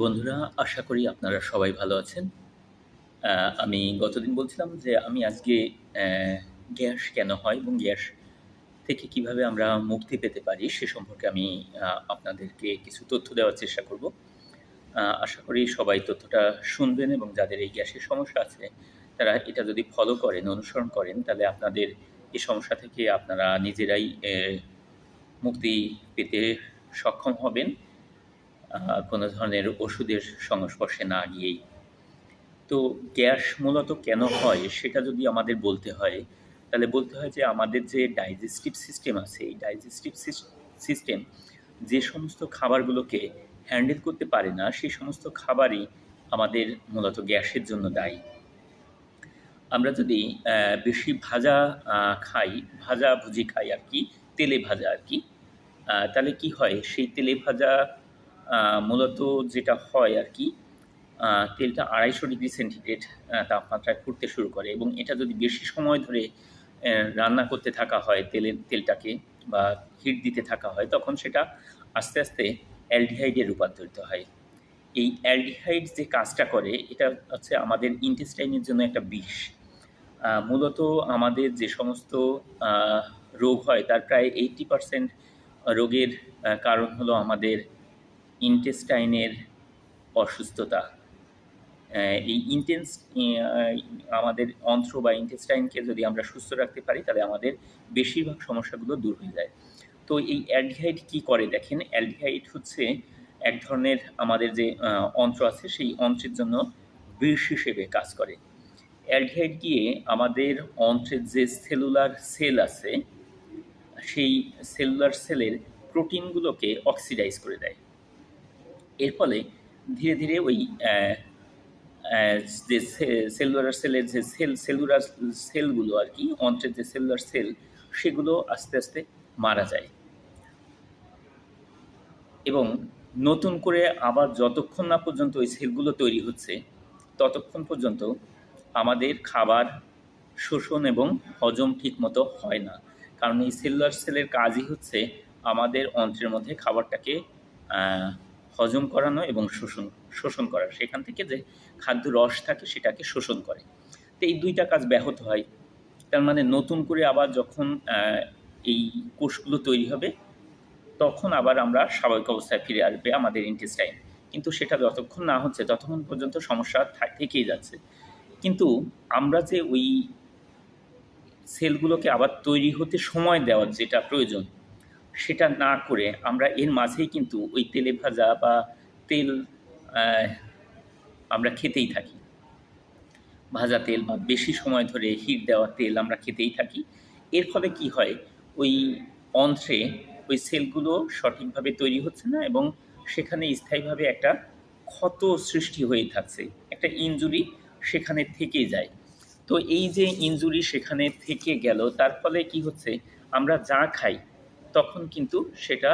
বন্ধুরা, আশা করি আপনারা সবাই ভালো আছেন। আমি গতদিন বলছিলাম যে আমি আজকে গ্যাস কেন হয় এবং গ্যাস থেকে কীভাবে আমরা মুক্তি পেতে পারি সে সম্পর্কে আমি আপনাদেরকে কিছু তথ্য দেওয়ার চেষ্টা করব। আশা করি সবাই তথ্যটা শুনবেন এবং যাদের এই গ্যাসের সমস্যা আছে, তারা এটা যদি ফলো করেন, অনুসরণ করেন, তাহলে আপনাদের এই সমস্যা থেকে আপনারা নিজেরাই মুক্তি পেতে সক্ষম হবেন। কোনো ধরনের ওষুধের সংস্পর্শে না গিয়েই। তো গ্যাস মূলত কেন হয় সেটা যদি আমাদের বলতে হয়, তাহলে বলতে হয় যে আমাদের যে ডাইজেস্টিভ সিস্টেম আছে, এই ডাইজেস্টিভ সিস্টেম যে সমস্ত খাবারগুলোকে হ্যান্ডেল করতে পারে না, সেই সমস্ত খাবারই আমাদের মূলত গ্যাসের জন্য দায়ী। আমরা যদি বেশি ভাজা খাই, ভাজা ভুজি খাই আর কি, তেলে ভাজা আর কি তাহলে কি হয়? সেই তেলে ভাজা মূলত যেটা হয় আর কি তেলটা আড়াইশো ডিগ্রি সেন্টিগ্রেড তাপমাত্রায় ফুটতে শুরু করে এবং এটা যদি বেশি সময় ধরে রান্না করতে থাকা হয় তেলের, তেলটাকে বা হিট দিতে থাকা হয়, তখন সেটা আস্তে আস্তে অ্যালডিহাইডে রূপান্তরিত হয়। এই অ্যালডিহাইড যে কাজটা করে, এটা হচ্ছে আমাদের ইন্টেস্টাইনের জন্য একটা বিষ। মূলত আমাদের যে সমস্ত রোগ হয়, তার প্রায় এইটি পারসেন্ট রোগের কারণ হলো আমাদের ইন্টেস্টাইনের অসুস্থতা। এই ইন্টেন্স আমাদের অন্ত্র বা ইন্টেস্টাইনকে যদি আমরা সুস্থ রাখতে পারি, তাহলে আমাদের বেশিরভাগ সমস্যাগুলো দূর হয়ে যায়। তো এই অ্যালডিহাইড কি করে দেখেন? অ্যালডিহাইড হচ্ছে এক ধরনের আমাদের যে অন্ত্র আছে, সেই অন্ত্রের জন্য বিষ হিসেবে কাজ করে। অ্যালডিহাইড গিয়ে আমাদের অন্ত্রের যে সেলুলার সেল আছে, সেই সেলুলার সেলের প্রোটিনগুলোকে অক্সিডাইজ করে দেয়। এর ফলে ধীরে ধীরে ওই যে সেলুলার সেলের যে সেল সেলুলার সেলগুলো আর কি, অন্ত্রের যে সেলুলার সেল সেগুলো আস্তে আস্তে মারা যায়। এবং নতুন করে আবার যতক্ষণ না পর্যন্ত ওই সেলগুলো তৈরি হচ্ছে, ততক্ষণ পর্যন্ত আমাদের খাবার শোষণ এবং হজম ঠিকমতো হয় না। কারণ এই সেলুলার সেলের কাজই হচ্ছে আমাদের অন্ত্রের মধ্যে খাবারটাকে হজম করানো এবং শোষণ শোষণ করা। সেখান থেকে যে খাদ্য রস থাকে সেটাকে শোষণ করে। তো এই দুইটা কাজ ব্যাহত হয়। তার মানে নতুন করে আবার যখন এই কোষগুলো তৈরি হবে, তখন আবার আমরা স্বাভাবিক অবস্থায় ফিরে আসবে আমাদের ইন্টেস্টাইন কিন্তু সেটা যতক্ষণ না হচ্ছে, ততক্ষণ পর্যন্ত সমস্যা থেকেই যাচ্ছে। কিন্তু আমরা যে ওই সেলগুলোকে আবার তৈরি হতে সময় দেওয়ার যেটা প্রয়োজন সেটা না করে আমরা এর মাঝেই কিন্তু ওই তেলে ভাজা বা তেল আমরা খেতেই থাকি। ভাজা তেল বা বেশি সময় ধরে হিট দেওয়া তেল আমরা খেতেই থাকি। এর ফলে কি হয়? ওই অন্ত্রে ওই সেলগুলো সঠিকভাবে তৈরি হচ্ছে না এবং সেখানে স্থায়ীভাবে একটা ক্ষত সৃষ্টি হয়ে থাকছে। একটা ইনজুরি সেখানে থেকে যায়। তো এই যে ইনজুরি সেখানে থেকে গেল, তার ফলে কি হচ্ছে? আমরা যা খাই তখন কিন্তু সেটা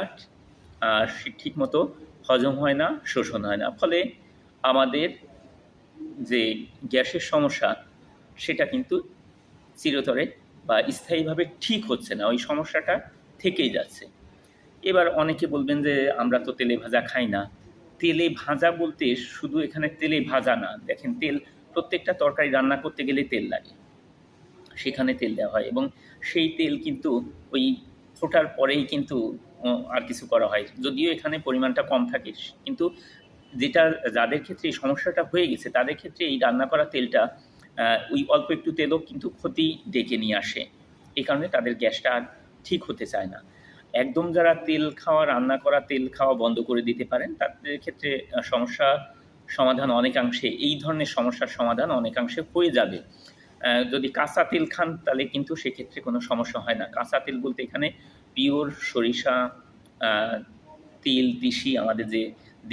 ঠিকমতো হজম হয় না, শোষণ হয় না। ফলে আমাদের যে গ্যাসের সমস্যা, সেটা কিন্তু চিরতরে বা স্থায়ীভাবে ঠিক হচ্ছে না। ওই সমস্যাটা থেকেই যাচ্ছে। এবার অনেকে বলবেন যে, আমরা তো তেলে ভাজা খাই না। তেলে ভাজা বলতে শুধু এখানে তেলে ভাজা না। দেখেন, তেল, প্রত্যেকটা তরকারি রান্না করতে গেলে তেল লাগে। সেখানে তেল দেওয়া হয় এবং সেই তেল কিন্তু ওই ফোটার পরেই কিন্তু আর কিছু করা হয়। যদিও এখানে পরিমাণটা কম থাকে, কিন্তু যেটা যাদের ক্ষেত্রে এই সমস্যাটা হয়ে গেছে, তাদের ক্ষেত্রে এই রান্না করা তেলটা ওই অল্প একটু তেলও কিন্তু ক্ষতি ডেকে নিয়ে আসে। এই কারণে তাদের গ্যাসটা আর ঠিক হতে চায় না। একদম যারা তেল খাওয়া, রান্না করা তেল খাওয়া বন্ধ করে দিতে পারেন, তাদের ক্ষেত্রে সমস্যা সমাধান অনেকাংশে, এই ধরনের সমস্যার সমাধান অনেকাংশে হয়ে যাবে। যদি কাঁচা তেল খান, তাহলে কিন্তু সেক্ষেত্রে কোনো সমস্যা হয় না। কাঁচা তেল বলতে এখানে পিওর সরিষা তিল, তিসি, আমাদের যে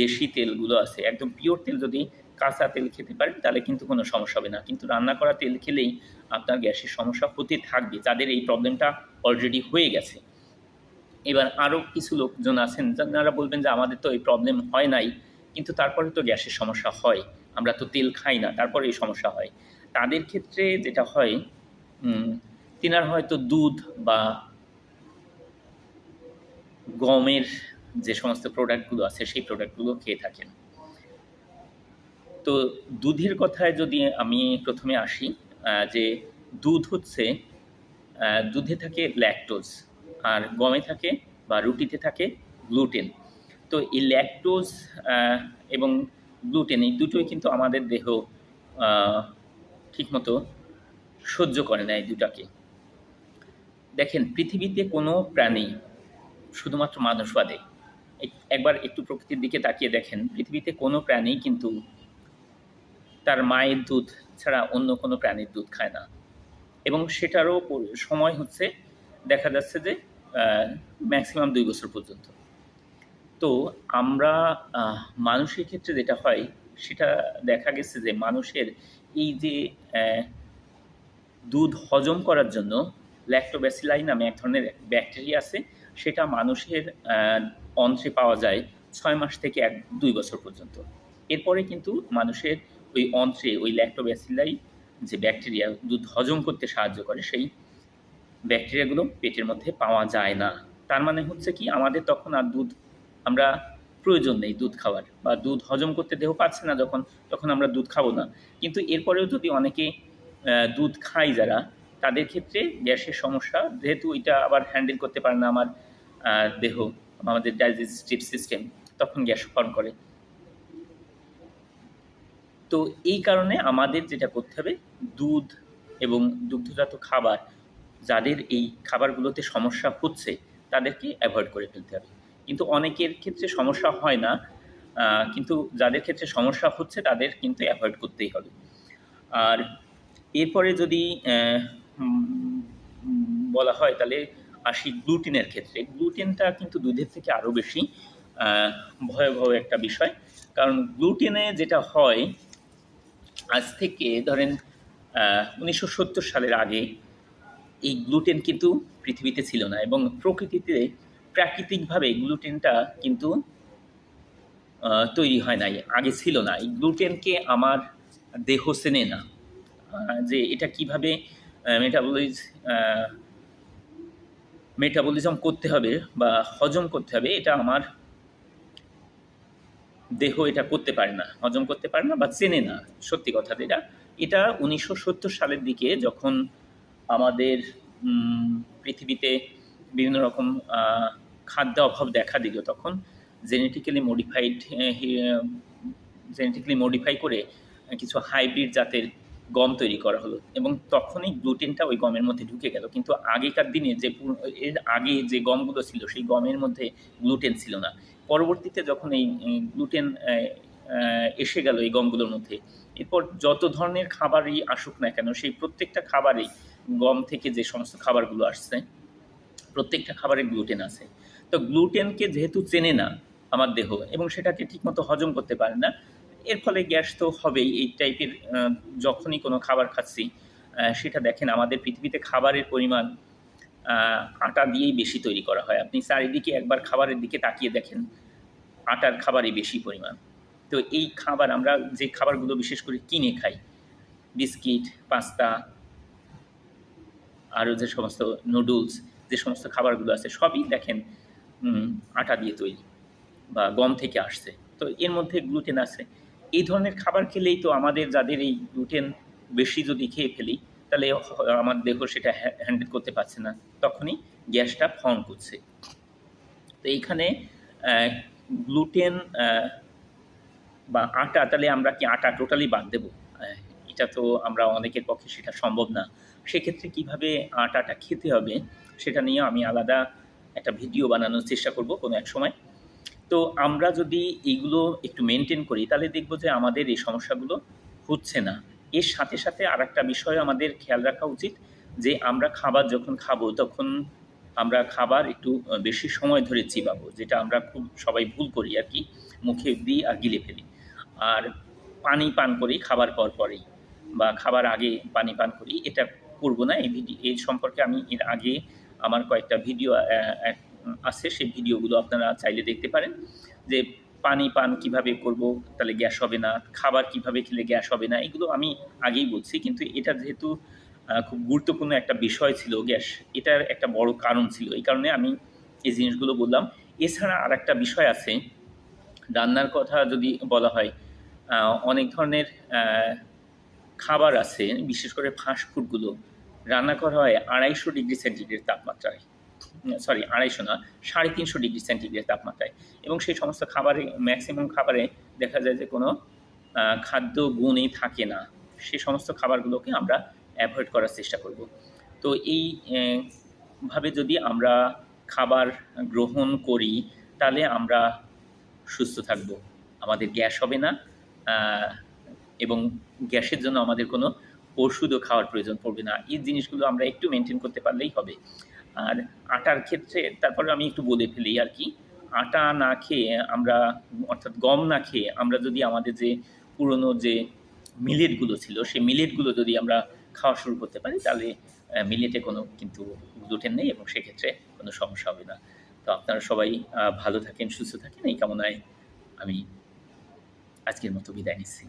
দেশি তেলগুলো আছে, একদম পিওর তেল যদি কাঁচা তেল খেতে পারেন, তাহলে কিন্তু কোনো সমস্যা হবে না। কিন্তু রান্না করা তেল খেলেই আপনার গ্যাসের সমস্যা হতে থাকবে। যাদের এই প্রবলেমটা অলরেডি হয়ে গেছে। এবার আরও কিছু লোকজন আছেন, যারা বলবেন যে আমাদের তো এই প্রবলেম হয় নাই, কিন্তু তারপরে তো গ্যাসের সমস্যা হয়। আমরা তো তেল খাই না, তারপরে এই সমস্যা হয়। তাদের ক্ষেত্রে যেটা হয় তিনার হয়তো দুধ বা গমের যে সমস্ত প্রোডাক্টগুলো আছে, সেই প্রোডাক্টগুলো খেয়ে থাকেন। তো দুধের কথায় যদি আমি প্রথমে আসি যে দুধ হচ্ছে দুধে থাকে ল্যাকটোজ আর গমে থাকে বা রুটিতে থাকে গ্লুটেন তো এই ল্যাকটোজ এবং গ্লুটেন এই দুটোই কিন্তু আমাদের দেহ ঠিকমতো সহ্য করে না এই দুটাকে। দেখেন, পৃথিবীতে কোনো প্রাণী শুধুমাত্র মানুষ বাদে একবার একটু প্রকৃতির দিকে তাকিয়ে দেখেন, পৃথিবীতে কোনো প্রাণী কিন্তু তার মায়ের দুধ ছাড়া অন্য কোনো প্রাণীর দুধ খায় না। এবং সেটারও সময় হচ্ছে, দেখা যাচ্ছে যে ম্যাক্সিমাম দুই বছর পর্যন্ত। তো আমরা মানুষের ক্ষেত্রে যেটা হয়, সেটা দেখা গেছে যে মানুষের এই যে দুধ হজম করার জন্য ল্যাক্টোব্যাসিলাই নামে এক ধরনের ব্যাকটেরিয়া আছে। সেটা মানুষের অন্ত্রে পাওয়া যায় ছয় মাস থেকে এক, দুই বছর পর্যন্ত। এরপরে কিন্তু মানুষের ওই অন্ত্রে, ওই ল্যাক্টোব্যাসিলাই যে ব্যাকটেরিয়া দুধ হজম করতে সাহায্য করে, সেই ব্যাকটেরিয়াগুলো পেটের মধ্যে পাওয়া যায় না। তার মানে হচ্ছে কি, আমাদের তখন আর দুধ আমরা প্রয়োজন নেই দুধ খাওয়ার বা দুধ হজম করতে দেহ পাচ্ছে না যখন, তখন আমরা দুধ খাব না। কিন্তু এরপরেও যদি অনেকে দুধ খায় যারা, তাদের ক্ষেত্রে গ্যাসের সমস্যা, যেহেতু এটা আবার হ্যান্ডেল করতে পারে না আমার দেহ, আমাদের ডাইজেস্টিভ সিস্টেম, তখন গ্যাস ফর্ম করে। তো এই কারণে আমাদের যেটা করতে হবে, দুধ এবং দুগ্ধজাত খাবার, যাদের এই খাবারগুলোতে সমস্যা হচ্ছে, তাদেরকে অ্যাভয়েড করে ফেলতে হবে। কিন্তু অনেকের ক্ষেত্রে সমস্যা হয় না কিন্তু যাদের ক্ষেত্রে সমস্যা হচ্ছে তাদের কিন্তু অ্যাভয়েড করতেই হবে। আর এরপরে যদি বলা হয় তাহলে আসি গ্লুটিনের ক্ষেত্রে। গ্লুটেনটা কিন্তু দুধের থেকে আরও বেশি ভয়াবহ একটা বিষয়। কারণ গ্লুটেনে যেটা হয়, আজ থেকে ধরেন উনিশশো সত্তর সালের আগে এই গ্লুটেন কিন্তু পৃথিবীতে ছিল না এবং প্রকৃতিতে প্রাকৃতিকভাবে গ্লুটেনটা কিন্তু তৈরি হয় নাই, আগে ছিল না। এই গ্লুটেনকে আমার দেহ চেনে না। যে এটা কীভাবে মেটাবলিজ মেটাবলিজম করতে হবে বা হজম করতে হবে, এটা আমার দেহ এটা করতে পারে না, হজম করতে পারে না বা চেনে না। সত্যি কথা এটা এটা উনিশশো সত্তর সালের দিকে যখন আমাদের পৃথিবীতে বিভিন্ন রকম খাদ্য অভাব দেখা দিল তখন। জেনেটিক্যালি মডিফাইড জেনেটিক্যালি মডিফাই করে কিছু হাইব্রিড জাতের গম তৈরি করা হলো এবং তখনই গ্লুটেনটা ওই গমের মধ্যে ঢুকে গেল। কিন্তু আগেকার দিনে যে এর আগে যে গমগুলো ছিল সেই গমের মধ্যে গ্লুটেন ছিল না। পরবর্তীতে যখন এই গ্লুটেন এসে গেল এই গমগুলোর মধ্যে, এরপর যত ধরনের খাবারই আসুক না কেন, সেই প্রত্যেকটা খাবারেই গম থেকে যে সমস্ত খাবারগুলো আসছে, প্রত্যেকটা খাবারে গ্লুটেন আছে। তো গ্লুটেনকে যেহেতু চেনে না আমার দেহ, এবং সেটাকে ঠিকমতো হজম করতে পারে না, এর ফলে গ্যাস তো হবেই। এই টাইপের যখনই কোনো খাবার খাচ্ছি সেটা দেখেন আমাদের পৃথিবীতে খাবারের পরিমাণ আটা দিয়েই বেশি তৈরি করা হয়। আপনি চারিদিকে একবার খাবারের দিকে তাকিয়ে দেখেন, আটার খাবারই বেশি পরিমাণ। তো এই খাবার আমরা যে খাবারগুলো বিশেষ করে কিনে খাই, বিস্কিট, পাস্তা, আরও যে সমস্ত নুডলস, যে সমস্ত খাবারগুলো আছে, সবই দেখেন আটা দিয়ে তৈরি বা গম থেকে আসছে। তো এর মধ্যে গ্লুটেন আছে। এই ধরনের খাবার খেলেই তো আমাদের যাদের এই গ্লুটেন বেশি যদি খেয়ে ফেলি, তাহলে আমার দেহ সেটা হ্যান্ডেল করতে পারছে না। তখনই গ্যাসটা ফর্ম করছে। তো এইখানে গ্লুটেন বা আটা, তাহলে আমরা কি আটা টোটালি বাদ দেবো? এটা তো আমরা অনেকের পক্ষে সেটা সম্ভব না। সেক্ষেত্রে কীভাবে আটাটা খেতে হবে, সেটা নিয়ে আমি আলাদা একটা ভিডিও বানানোর চেষ্টা করব কোনো এক সময়। তো আমরা যদি এইগুলো একটু মেনটেন করি, তাহলে দেখব যে আমাদের এই সমস্যাগুলো হচ্ছে না। এর সাথে সাথে আর একটা বিষয় আমাদের খেয়াল রাখা উচিত যে আমরা খাবার যখন খাব, তখন আমরা খাবার একটু বেশি সময় ধরে চিবাবো, যেটা আমরা খুব সবাই ভুল করি আর কি, মুখে দিই আর গিলে ফেলি। আর পানি পান করি খাবার পর পরেই, বা খাবার আগে পানি পান করি, এটা করব না এই ভিডিও এই সম্পর্কে আমি এর আগে আমার কয়েকটা ভিডিও আছে, সেই ভিডিওগুলো আপনারা চাইলে দেখতে পারেন। যে পানি পান কীভাবে করব, তাহলে গ্যাস হবে না, খাবার কীভাবে খেলে গ্যাস হবে না, এগুলো আমি আগেই বলছি, কিন্তু এটা যেহেতু খুব গুরুত্বপূর্ণ একটা বিষয় ছিল গ্যাস, এটার একটা বড় কারণ ছিল। এই কারণে আমি এই জিনিসগুলো বললাম। এছাড়া আর একটা বিষয় আছে, রান্নার কথা যদি বলা হয় অনেক ধরনের খাবার আছে, বিশেষ করে ফাস্ট ফুডগুলো রান্না করা হয় আড়াইশো ডিগ্রি সেন্টিগ্রেড তাপমাত্রায়। সরি আড়াইশো না, সাড়ে তিনশো ডিগ্রি সেন্টিগ্রেড তাপমাত্রায়। এবং সেই সমস্ত খাবারে ম্যাক্সিমাম খাবারে দেখা যায় যে কোনো খাদ্য গুণই থাকে না। সে সমস্ত খাবারগুলোকে আমরা অ্যাভয়েড করার চেষ্টা করব। তো এই ভাবে যদি আমরা খাবার গ্রহণ করি, তাহলে আমরা সুস্থ থাকব। আমাদের গ্যাস হবে না এবং গ্যাসের জন্য আমাদের কোনো ওষুধও খাওয়ার প্রয়োজন পড়বে না। এই জিনিসগুলো আমরা একটু মেনটেন করতে পারলেই হবে। আর আটার ক্ষেত্রে তারপরে আমি একটু বলে ফেলি আর কি, আটা না খেয়ে আমরা, অর্থাৎ গম না খেয়ে আমরা যদি আমাদের যে পুরনো যে মিলেটগুলো ছিল, সেই মিলেটগুলো যদি আমরা খাওয়া শুরু করতে পারি, তাহলে মিলেটে কোনো কিন্তু গ্লুটেন নেই এবং সেক্ষেত্রে কোনো সমস্যা হবে না। তো আপনারা সবাই ভালো থাকেন, সুস্থ থাকেন। এই কামনায় আমি আজকের মতো বিদায় নিচ্ছি।